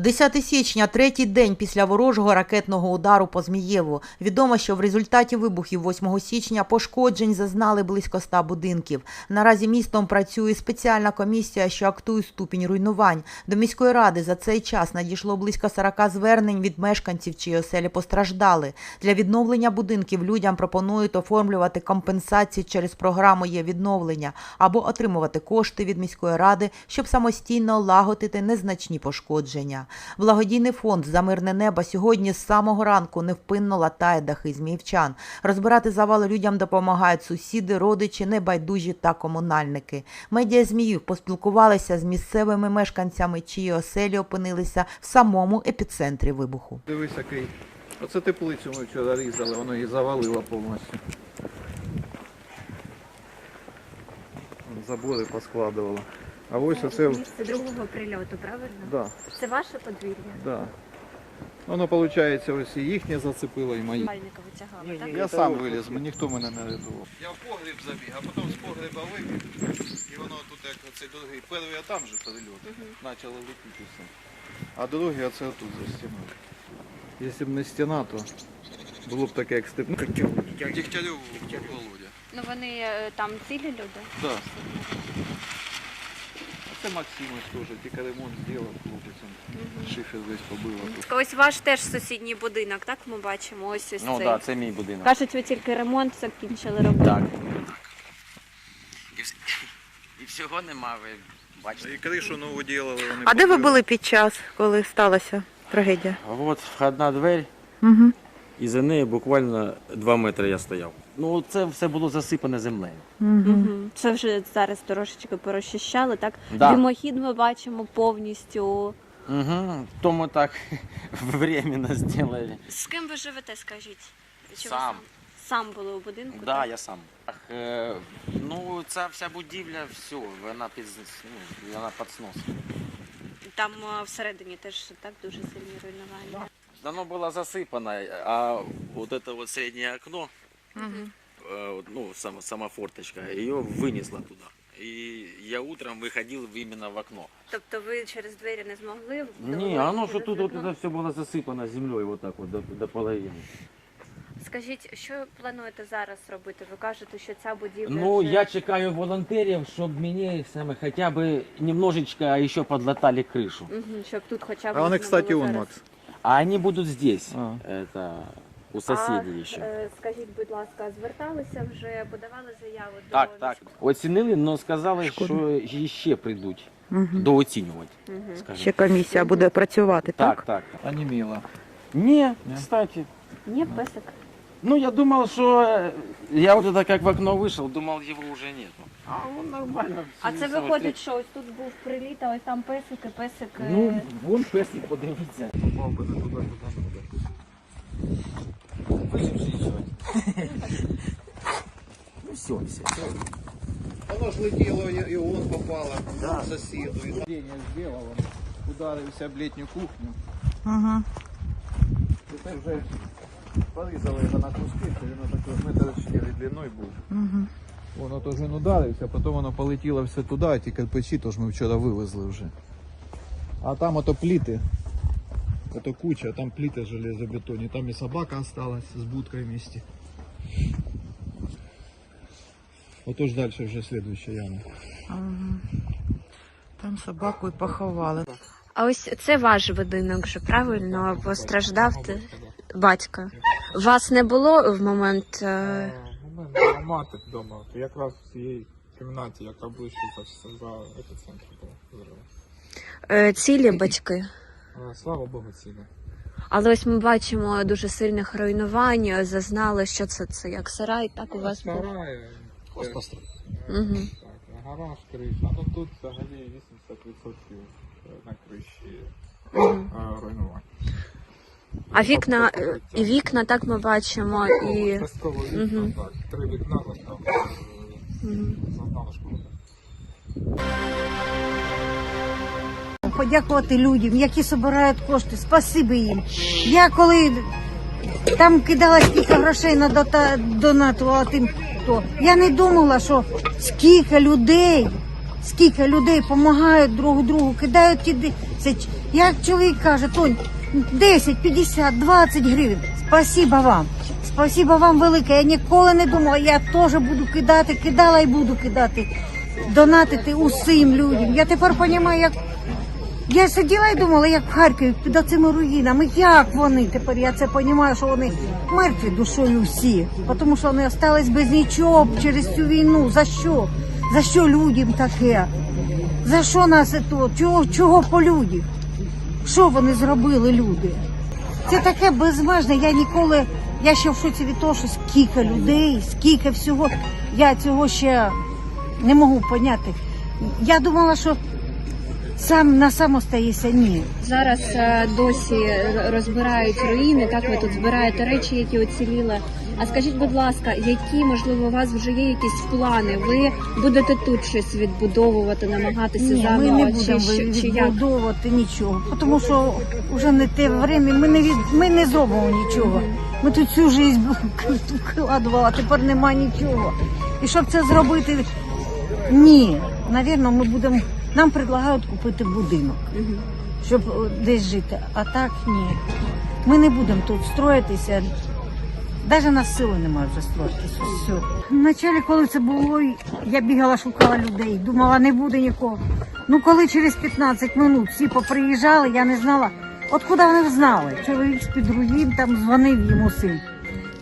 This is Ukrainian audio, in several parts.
10 січня, третій день після ворожого ракетного удару по Змієву. Відомо, що в результаті вибухів 8 січня пошкоджень зазнали близько 100 будинків. Наразі містом працює спеціальна комісія, що актує ступінь руйнувань. До міської ради за цей час надійшло близько 40 звернень від мешканців, чиї оселі постраждали. Для відновлення будинків людям пропонують оформлювати компенсації через програму є відновлення або отримувати кошти від міської ради, щоб самостійно лагодити незначні пошкодження. Благодійний фонд за мирне небо сьогодні з самого ранку невпинно латає дахи зміївчан. Розбирати завали людям допомагають сусіди, родичі, небайдужі та комунальники. Медіа Зміїв поспілкувалися з місцевими мешканцями, чиї оселі опинилися в самому епіцентрі вибуху. Дивись, який. Оце теплицю ми вчора різали, воно її завалило повністю. Забори поскладувало. А ось оце. Місце другого прильоту, правильно? Да, Це ваше подвір'я? да. Воно, виходить, ось і їхнє зацепило, і мої. Мальника витягали, так? Я сам виліз, ніхто мене не рятував. Я в погріб забіг, а потім з погреба вибіг. І воно тут як оцей другий. Перший а там же перельот. Почало летіти все. А другий оце тут за стіною. Якщо б не стіна, то було б таке, як степ. Ну, Дігтярю Володя. Ну вони е, там цілі люди? Да. Це Максимович теж, тільки ремонт зробив хлопцем. Шифер весь побило тут. Ось ваш теж сусідній будинок, так ми бачимо. Ось ось Ну цей. так, да, це мій будинок. Кажуть, ви тільки ремонт закінчили робити. Так. І, вс- і всього нема, ви бачите. І кришу нову ділили. Вони А де ви побили. були під час, коли сталася трагедія? От входна двері, Угу. і за нею буквально 2 метри я стояв. Ну, це все було засипане землею. Угу. Це вже зараз трошечки порозчищали, так? Да. Димохід ми бачимо повністю. Угу. Тому так временно зробили. З ким ви живете, скажіть? Чи ви Сам. Сам були у будинку? Да, так? я сам. Ах, е, ну, ця вся будівля, все, вона під, ну, вона під снос. Там е, всередині теж так дуже сильні руйнування. Оно было засыпано, а вот это вот среднее окно, э, вот, ну, сама, сама форточка, ее вынесло туда. И я утром выходил именно в окно. Тобто ви через двері не змогли? Не, оно что тут вот это все было засыпано землей вот так вот до, до половины. Скажіть, що плануєте зараз робити? Ви кажете, що ця будівля. Ну, вже... я чекаю волонтерів, щоб мені саме хоча б немножечко еще подлатали крышу. Угу, щоб тут хоча б. А вони, можна кстати, було он, зараз. Макс. А они будут здесь, А. это у соседей а, еще. е, Скажіть, будь ласка, зверталися вже, подавали заяву Так, до так. Оцінили, але сказали, що ще прийдуть дооцінювати. Угу. скажімо. Ще комісія буде працювати, Так, так. Оніміло. Не, кстати. Ні, песик. Ну, я думал, что э, я вот это как в окно вышел, думал, его уже нету. А он нормально. А це всё виходить, що ось тут був приліт, а ось там песики, песик. е, Ну, вон песик, подивіться. Ну, все, все. Воно ж летіло, і і он попало да. сусіду. І падіння зробило, ударився об літню кухню. Угу. Тепер вже порізали його на куски, то він такий метр 4 длиною був. Угу. Воно теж він ударився, потім воно полетіло все туди, а ті кирпичі теж ми вчора вивезли вже. А там ото пліти, ото куча, там пліти железобетонні, там і собака осталась з будкою в місті. Отож далі вже слідуюча яма. Там собаку і поховали. А ось це ваш будинок вже правильно постраждав ти- батько. Вас не було в момент. е, Е, У мене була мати вдома, якраз в цій кімнаті, яка ближче за, за епіцентр була взриву. е, цілі батьки? Е, Слава Богу, ціле. Але ось ми бачимо дуже сильних руйнувань. Зазнали, що це, це як сарай, так у вас був. Сарай, е, Хоспастр. е, Угу. так, гараж, криша. Ну тут взагалі 80% на криші Угу. е, руйнувань. А вікна е, і вікна, так ми бачимо, і Частково вікна, Мгм. так. Три вікна зазнали, Мгм. зазнали шкоди. Подякувати людям, які збирають кошти. Спасибі їм. Я коли там кидала скільки грошей на дота, донатувала тим, то я не думала, що скільки людей, скільки людей допомагають друг другу, кидають ті. ч- Як чоловік каже, Тонь, 10, 50, 20 гривень. Спасіба вам. Спасіба вам велике. Я ніколи не думала, я теж буду кидати, кидала і буду кидати, донатити усім людям. Я тепер розумію, як я сиділа і думала, як в Харкові під цими руїнами, як вони тепер я це розумію, що вони мертві душою всі, тому що вони залишились без нічого через цю війну. За що? За що людям таке? За що нас то? Чого, чого по людях? Що вони зробили, люди? Це таке безмежне. Я ніколи, я ще в шоці від того, що скільки людей, скільки всього. Я цього ще не можу поняти. Я думала, що сам на сам остається ні. Зараз е, досі розбирають руїни. Так ви тут збираєте речі, які оціліли. А скажіть, будь ласка, які можливо у вас вже є якісь плани? Ви будете тут щось відбудовувати, намагатися Ні, ми не будемо чи, чи, чи як? відбудовувати нічого, тому що вже не те время, ми не від, ми не зробимо нічого. Ми тут всю життя вкладували, а тепер нема нічого. І щоб це зробити, ні. Навірно, ми будемо. Нам предлагають купити будинок, щоб десь жити. А так ні. Ми не будемо тут строїтися. Навіть на сили немає вже строїтися. Все. Вначалі, коли це було, я бігала, шукала людей, думала, не буде нікого. Ну, коли через 15 минут всі поприїжджали, я не знала, от куди вони знали. Чоловік з-під руїн там дзвонив йому син.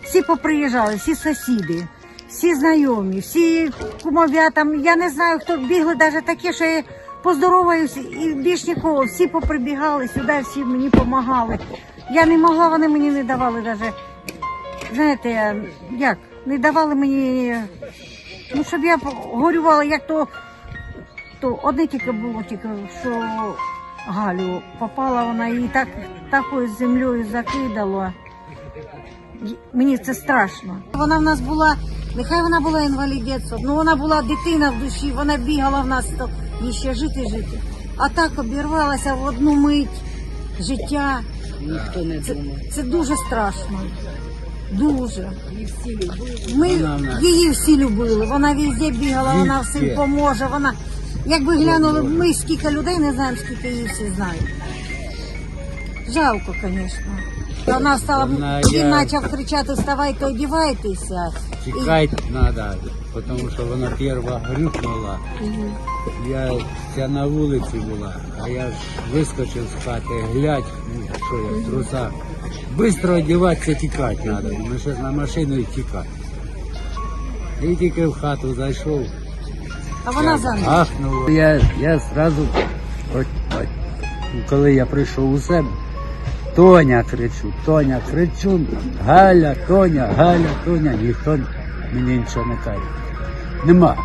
Всі поприїжджали, всі сусіди, всі знайомі, всі кумов'я там. Я не знаю, хто бігли, навіть такі, що я поздороваюся, і більш нікого. Всі поприбігали сюди, всі мені допомагали. Я не могла, вони мені не давали навіть знаєте, як, не давали мені, ну, щоб я горювала, як то, то одне тільки було, тільки, що Галю попала вона і так, такою землею закидала. Мені це страшно. Вона в нас була, нехай вона була інвалідецтво, але вона була дитина в душі, вона бігала в нас, їй ще жити, жити. А так обірвалася в одну мить життя. Це, це дуже страшно. Дуже. Ми її всі любили. Вона везде бігала, вона всім поможе. Вона, якби глянули, ми скільки людей не знаємо, скільки її всі знають. Жалко, звісно. Вона стала, Вона він я- почав кричати, вставайте, одівайтеся. Тікати треба, тому що вона перша грюкнула. Я ця на вулиці була, а я ж вискочив з хати, глядь, ну, що я в трусах. Бистро одягатися, тікати треба. Ми ще на машину і тікати. І тільки в хату зайшов, А вона за ним. ахнула. Я, я зразу, от, от, коли я прийшов у себе, Тоня кричу, Тоня кричу, Галя, Тоня, Галя, Тоня, ніхто мені нічого не каже. Нема.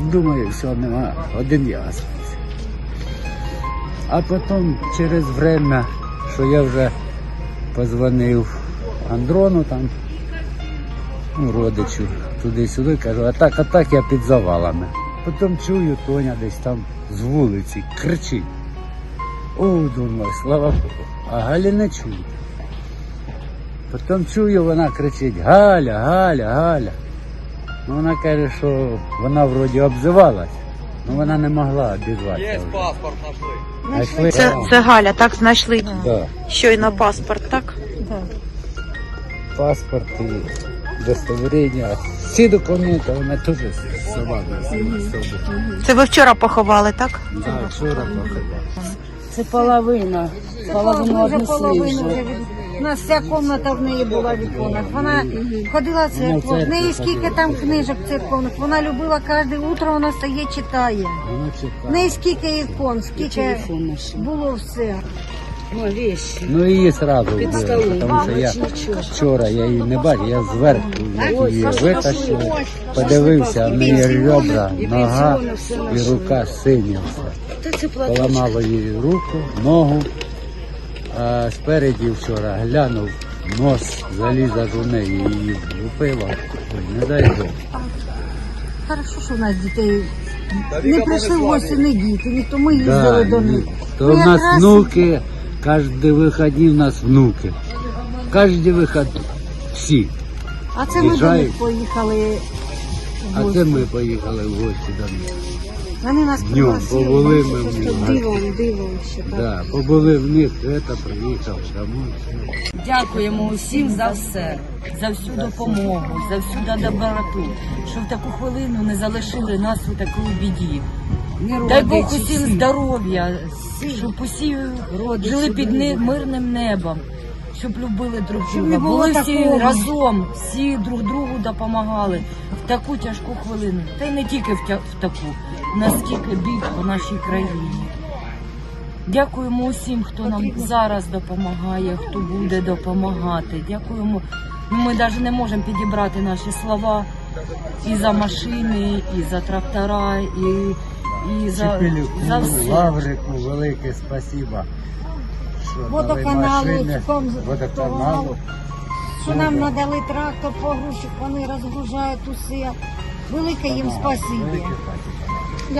Думаю, все, нема. Один я остався. А потім через время, що я вже позвонив Андрону там, ну, родичу, туди-сюди, кажу, а так, а так я під завалами. Потім чую, Тоня десь там з вулиці кричить. О, думаю, слава Богу. А Галі не чую. Потім чую, вона кричить Галя, Галя, Галя. Ну вона каже, що вона вроді обзивалась, але вона не могла обізватися. Є паспорт знайшли. Це, це Галя, так знайшли Да. щойно паспорт, так? Да. Паспорт і удостоверення. Всі документи вона теж собою. Це ви вчора поховали, так? Да, вчора поховала. Це половина. Половину вже однесли половину вже. від... У нас вся кімната в неї була в іконах. Вона ходила в церкву, в неї скільки там книжок церковних. Вона любила кожне утро, вона стає, читає. Вона В неї скільки ікон, скільки Телефон наш. було все. Ну, вещи. Ну її сразу Під вбили, столом. тому що я Нічого. вчора я її не бачив, я зверху її витащив, подивився, в неї ребра, нога і рука синя. вся. Та це платочок. Поламало їй руку, ногу, а спереді вчора глянув, нос заліза у неї її вбило. Ой, Не дай Бог. Хорошо, що в нас дітей не прийшли в гості, не діти, ніхто ми їздили Да, до них. то у нас якраз- внуки, кожні вихідні в нас внуки. Кожні вихідні. Всі. А це ми до них поїхали. в А гості. це ми поїхали в гості до них. Вони нас Днем побули ми в них. дивом, дивом ще так. Да, побули в них, это приїхав домой. Дякуємо усім за все, за всю допомогу, за всю доброту, що в таку хвилину не залишили нас у такій біді. Дай Бог усім здоров'я, щоб усі жили під мирним небом, щоб любили друг Щоб друга, не було були всі такого. разом, всі друг другу допомагали в таку тяжку хвилину. Та й не тільки в, тя- в таку, наскільки бід по нашій країні. Дякуємо усім, хто нам зараз допомагає, хто буде допомагати. Дякуємо. Ну, ми навіть не можемо підібрати наші слова і за машини, і за трактора, і, і за, за все. Лаврику, велике спасибо. Водоканалу, машини, ком- водоканалу. Що нам надали трактор, погрузчик, вони розгружають усе. Велике їм спасибі.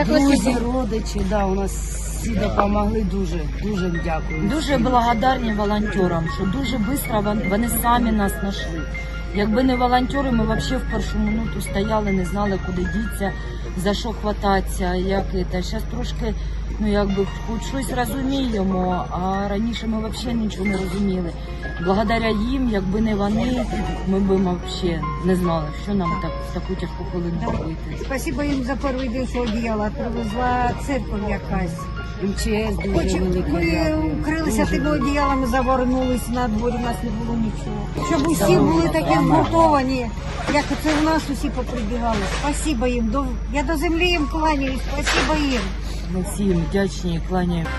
Друзі, родичі, да, у нас всі допомогли дуже, дуже дякую. Дуже благодарні волонтерам, що дуже швидко вони самі нас знайшли. Якби не волонтери, ми взагалі в першу минуту стояли, не знали, куди діться, за що хвататися, як це. Зараз трошки, ну якби хоч щось розуміємо, а раніше ми взагалі нічого не розуміли. Благодаря їм, якби не вони, ми б взагалі не знали, що нам так таку тяжку хвилину робити. Спасибо їм за перший день, що одіяла. Привезла церква якась. МЧС дуже Хоч велике. ми укрилися тими одіялами, завернулись на дворі, у нас не було нічого. Щоб усі були такі згуртовані, як це у нас усі поприбігали. Спасибо їм. Я до землі їм кланяюсь. Спасибо їм. Ми всім вдячні і кланяємо.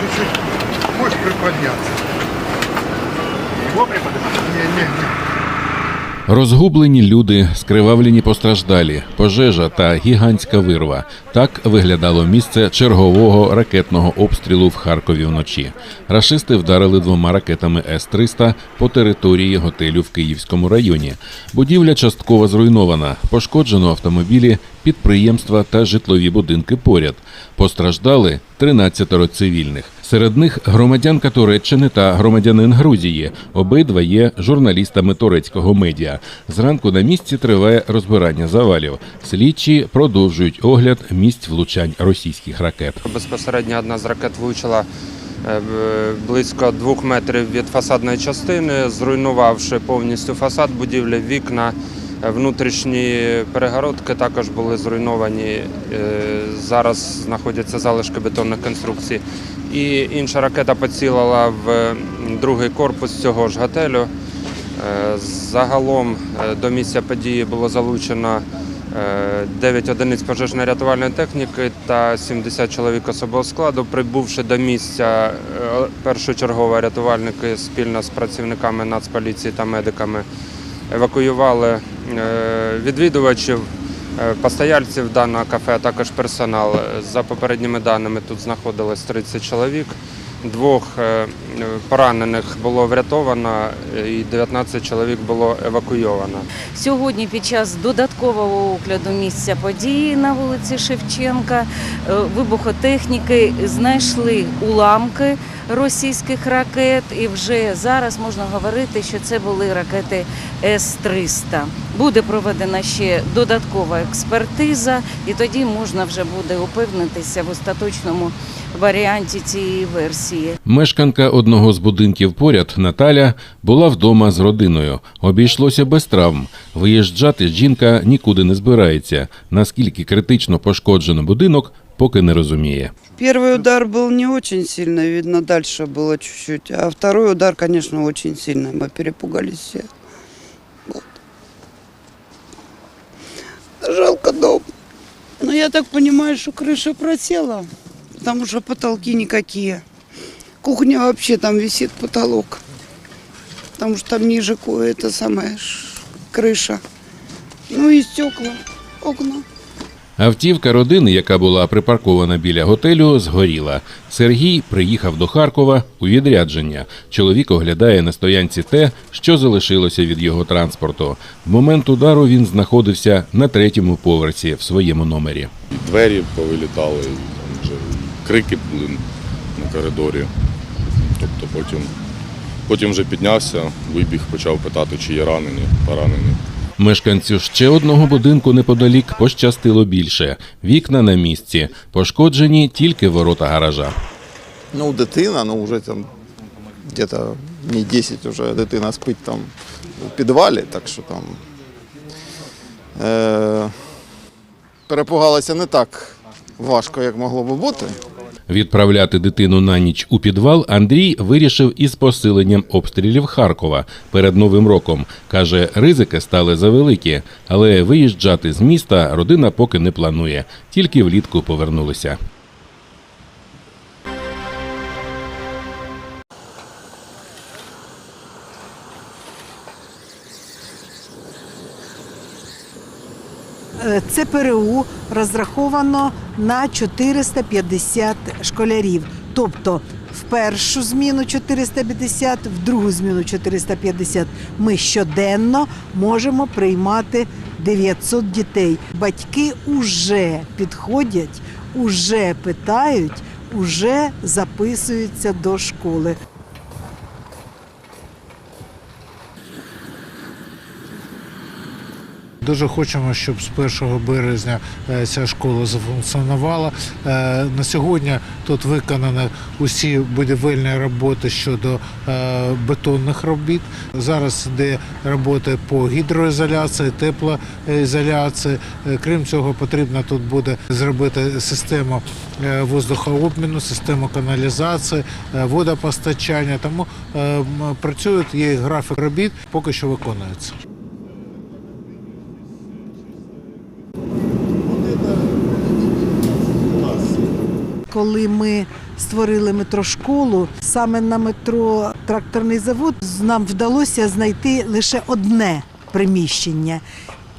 Чуть-чуть. Можешь приподняться. Его приподняться? Не, не, не. Розгублені люди, скривавлені постраждалі, пожежа та гігантська вирва. Так виглядало місце чергового ракетного обстрілу в Харкові вночі. Рашисти вдарили двома ракетами С-300 по території готелю в Київському районі. Будівля частково зруйнована, пошкоджено автомобілі, підприємства та житлові будинки поряд. Постраждали 13 цивільних. Серед них громадянка Туреччини та громадянин Грузії. Обидва є журналістами турецького медіа. Зранку на місці триває розбирання завалів. Слідчі продовжують огляд місць влучань російських ракет. Безпосередньо одна з ракет влучила е, близько двох метрів від фасадної частини, зруйнувавши повністю фасад будівлі, вікна, внутрішні перегородки також були зруйновані. Е, Зараз знаходяться залишки бетонних конструкцій. І інша ракета поцілила в другий корпус цього ж готелю. Е, Загалом е, до місця події було залучено е, 9 одиниць пожежно-рятувальної техніки та 70 чоловік особового складу. Прибувши до місця, е, першочергово рятувальники спільно з працівниками Нацполіції та медиками евакуювали е, відвідувачів, е, постояльців даного кафе, а також персонал. За попередніми даними тут знаходилось 30 чоловік. Двох е, поранених було врятовано е, і 19 чоловік було евакуйовано. Сьогодні під час додаткового огляду місця події на вулиці Шевченка е, вибухотехніки знайшли уламки російських ракет, і вже зараз можна говорити, що це були ракети С-300. Буде проведена ще додаткова експертиза, і тоді можна вже буде упевнитися в остаточному варіанті цієї версії. Мешканка одного з будинків поряд Наталя була вдома з родиною. Обійшлося без травм. Виїжджати жінка нікуди не збирається. Наскільки критично пошкоджено будинок, поки не розуміє. Первый удар был не очень сильно, видно, дальше было чуть-чуть. А второй удар, конечно, очень сильный. Мы перепугались все. Вот. Жалко дом. Но я так понимаю, что крыша просела, потому что потолки никакие. Кухня вообще там висит потолок. Потому что там ниже кое это самая ш- крыша. Ну и стекла, окна. Автівка родини, яка була припаркована біля готелю, згоріла. Сергій приїхав до Харкова у відрядження. Чоловік оглядає на стоянці те, що залишилося від його транспорту. В момент удару він знаходився на третьому поверсі в своєму номері. І двері повилітали, там вже крики були на коридорі. Тобто потім, потім вже піднявся, вибіг, почав питати, чи є ранені, поранені. Мешканцю ще одного будинку неподалік пощастило більше. Вікна на місці, пошкоджені тільки ворота гаража. Ну, дитина, ну вже там где-то не 10 вже дитина спить там у підвалі, так що там е- перепугалася не так важко, як могло би бути. Відправляти дитину на ніч у підвал Андрій вирішив із посиленням обстрілів Харкова перед Новим роком. Каже, ризики стали завеликі, але виїжджати з міста родина поки не планує, тільки влітку повернулися. ЦПРУ розраховано на 450 школярів. Тобто в першу зміну 450, в другу зміну 450. Ми щоденно можемо приймати 900 дітей. Батьки уже підходять, уже питають, уже записуються до школи. Дуже хочемо, щоб з 1 березня е, ця школа зафункціонувала. Е, На сьогодні тут виконані усі будівельні роботи щодо е, бетонних робіт. Зараз йде роботи по гідроізоляції, теплоізоляції. Крім цього, потрібно тут буде зробити систему воздухообміну, систему каналізації, водопостачання. Тому працюють, є графік робіт, поки що виконується. Ми створили метрошколу, саме на метро тракторний завод нам вдалося знайти лише одне приміщення.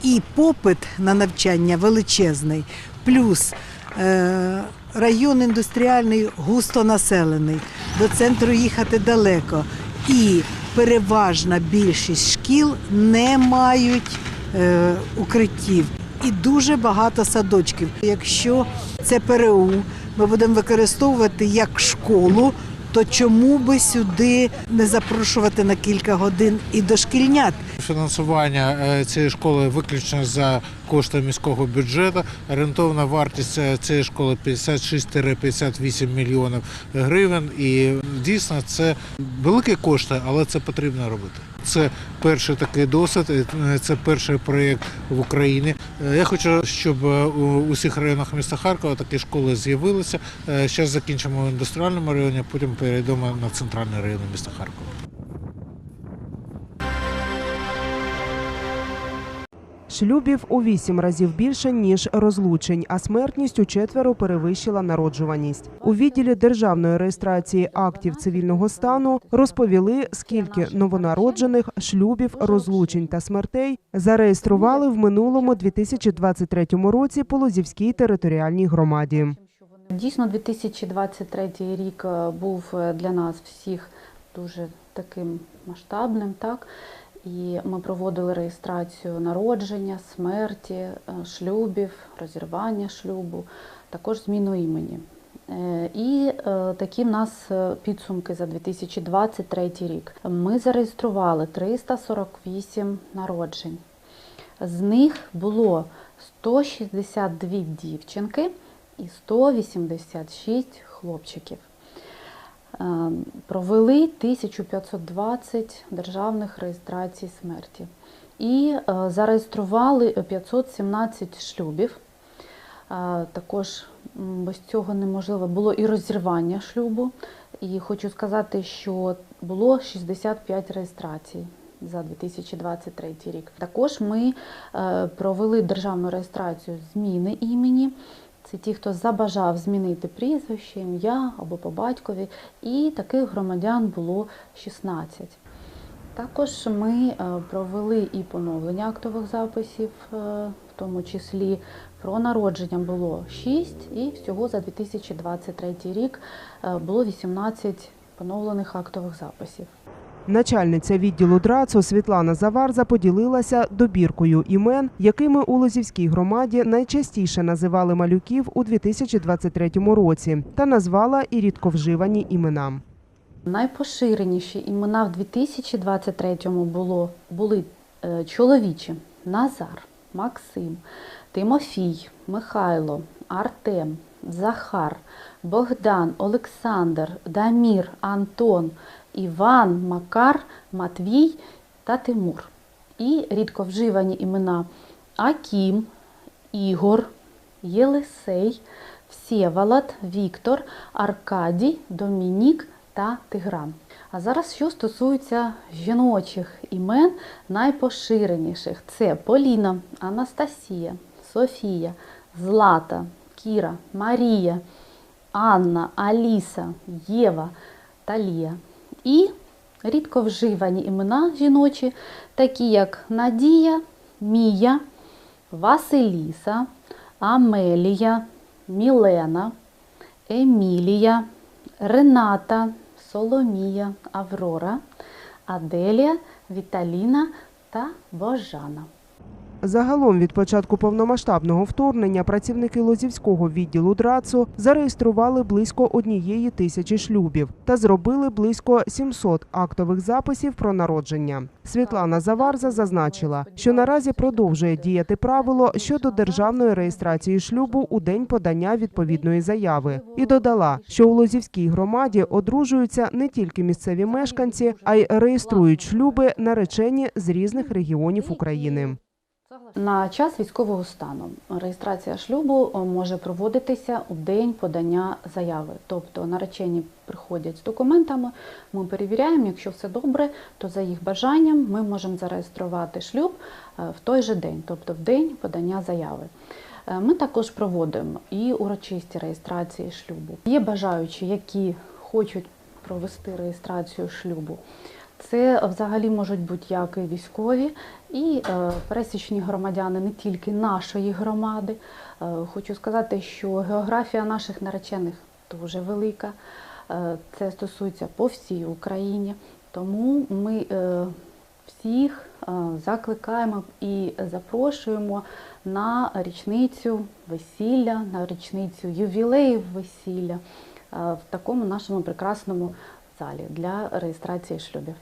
І попит на навчання величезний. Плюс е, район індустріальний густо населений, до центру їхати далеко. І переважна більшість шкіл не мають е, укриттів. І дуже багато садочків. Якщо це ПРУ ми будемо використовувати як школу, то чому би сюди не запрошувати на кілька годин і дошкільнят? Фінансування е, цієї школи виключно за кошти міського бюджету. Орієнтовна вартість е, цієї школи 56-58 мільйонів гривень. І дійсно це великі кошти, але це потрібно робити. Це перший такий досвід, е, це перший проєкт в Україні. Е, Я хочу, щоб е, у усіх районах міста Харкова такі школи з'явилися. Зараз закінчимо в індустріальному районі, потім перейдемо на центральний район міста Харкова. Шлюбів у вісім разів більше ніж розлучень, а смертність у четверо перевищила народжуваність. У відділі державної реєстрації актів цивільного стану розповіли, скільки новонароджених шлюбів, розлучень та смертей зареєстрували в минулому 2023 році по Лозівській територіальній громаді. Дійсно, 2023 рік е, був е, для нас всіх дуже таким масштабним, так? І ми проводили реєстрацію народження, смерті, е, шлюбів, розірвання шлюбу, також зміну імені. Е, І е, такі в нас підсумки за 2023 рік. Ми зареєстрували 348 народжень. З них було 162 дівчинки і 186 хлопчиків. Е, Провели 1520 державних реєстрацій смерті і е, зареєстрували 517 шлюбів. Е, Також без цього неможливо було і розірвання шлюбу. І хочу сказати, що було 65 реєстрацій за 2023 рік. Також ми е, провели державну реєстрацію зміни імені. Це ті, хто забажав змінити прізвище, ім'я або по батькові, і таких громадян було 16. Також ми е, провели і поновлення актових записів, е, в тому числі про народження було 6, і всього за 2023 рік е, було 18 поновлених актових записів. Начальниця відділу ДРАЦО Світлана Заварза поділилася добіркою імен, якими у Лозівській громаді найчастіше називали малюків у 2023 році, та назвала і рідковживані імена. Найпоширеніші імена в 2023-му було, були е, чоловічі Назар, Максим, Тимофій, Михайло, Артем, Захар, Богдан, Олександр, Дамір, Антон, Іван, Макар, Матвій та Тимур. І рідко вживані імена Акім, Ігор, Єлисей, Всєвалат, Віктор, Аркадій, Домінік та Тигран. А зараз, що стосується жіночих імен найпоширеніших, це Поліна, Анастасія, Софія, Злата, Кіра, Марія, Анна, Аліса, Єва, Талія. І рідко вживані імена жіночі, такі як Надія, Мія, Василіса, Амелія, Мілена, Емілія, Рената, Соломія, Аврора, Аделія, Віталіна та Божана. Загалом від початку повномасштабного вторгнення працівники Лозівського відділу ДРАЦО зареєстрували близько однієї тисячі шлюбів та зробили близько 700 актових записів про народження. Світлана Заварза зазначила, що наразі продовжує діяти правило щодо державної реєстрації шлюбу у день подання відповідної заяви, і додала, що у Лозівській громаді одружуються не тільки місцеві мешканці, а й реєструють шлюби наречені з різних регіонів України. На час військового стану реєстрація шлюбу е, може проводитися у день подання заяви. Тобто наречені приходять з документами, ми перевіряємо, якщо все добре, то за їх бажанням ми можемо зареєструвати шлюб е, в той же день, тобто в день подання заяви. Е, Ми також проводимо і урочисті реєстрації шлюбу. Є бажаючі, які хочуть провести реєстрацію шлюбу. Це взагалі можуть бути як і військові, і е, пересічні громадяни не тільки нашої громади. Е, хочу сказати, що географія наших наречених дуже велика. Е, це стосується по всій Україні. Тому ми всіх закликаємо і запрошуємо на річницю весілля, на річницю ювілеїв весілля в такому нашому прекрасному залі для реєстрації шлюбів.